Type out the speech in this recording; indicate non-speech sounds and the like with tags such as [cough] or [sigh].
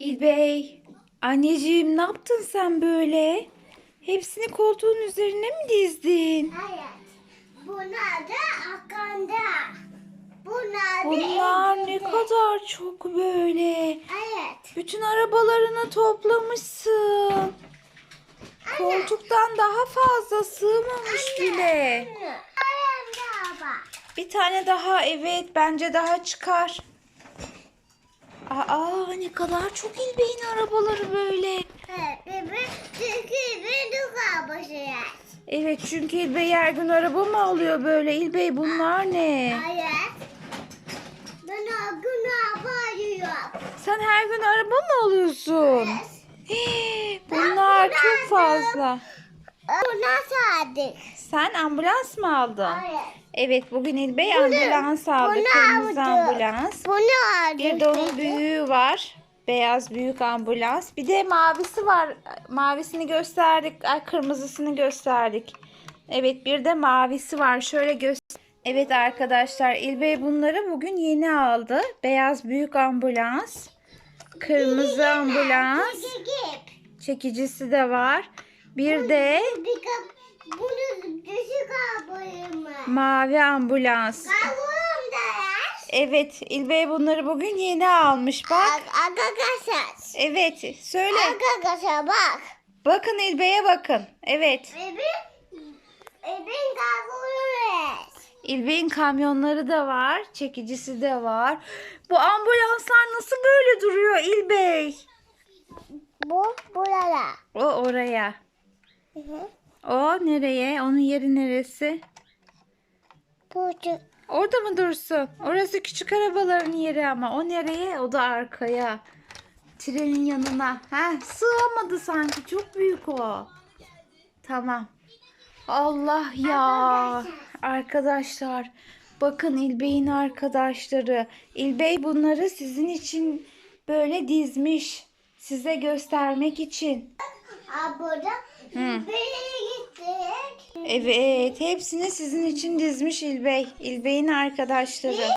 İlbey, anneciğim ne yaptın sen böyle? Hepsini koltuğun üzerine mi dizdin? Evet. Bunlar da akanda. Bunlar da Bunlar ne kadar çok böyle. Evet. Bütün arabalarını toplamışsın. Koltuktan daha fazla sığmamış bile. Ayağımda bak. Bir tane daha evet bence daha çıkar. Aa ne kadar çok İlbey'in arabaları böyle. Çünkü bir duka başıyız. Evet çünkü İlbey her gün araba mı alıyor böyle? İlbey bunlar ne? Evet. Ben o gün yapıyorum. Sen her gün araba mı alıyorsun? Hii, [gasps] bunlar çok fazla. Buna sadık. Sen ambulans mı aldın? Evet. Evet bugün İlbey ambulans aldı. bunu Kırmızı ambulans. Bunu aldım. Bir de onun büyüğü var. Beyaz büyük ambulans. Bir de mavisi var. Mavisini gösterdik. Ay kırmızısını gösterdik. Evet bir de mavisi var. Şöyle göster. Evet arkadaşlar İlbey bunları bugün yeni aldı. Beyaz büyük ambulans. Kırmızı ambulans. Çekicisi de var. Bir de. Bunu düşük mavi ambulans. Evet İlbey bunları bugün yeni almış. Bak. Arkadaşlar. Evet söyle. Arkadaşlar bak. Bakın İlbey'e bakın. Evet. Evin kavurum İlbey'in kamyonları da var. Çekicisi de var. Bu ambulanslar nasıl böyle duruyor İlbey? Bu burada. O oraya. Hı hı. O nereye? Onun yeri neresi? Bu Orada mı dursun? Orası küçük arabaların yeri ama. O nereye? O da arkaya. Trenin yanına. Ha, sığamadı sanki. Çok büyük o. Tamam. Allah ya. Arkadaşlar. Bakın İlbey'in arkadaşları. İlbey bunları sizin için böyle dizmiş. Size göstermek için. Aa, burada. Evet, hepsini sizin için dizmiş İlbey. İlbey'in arkadaşları.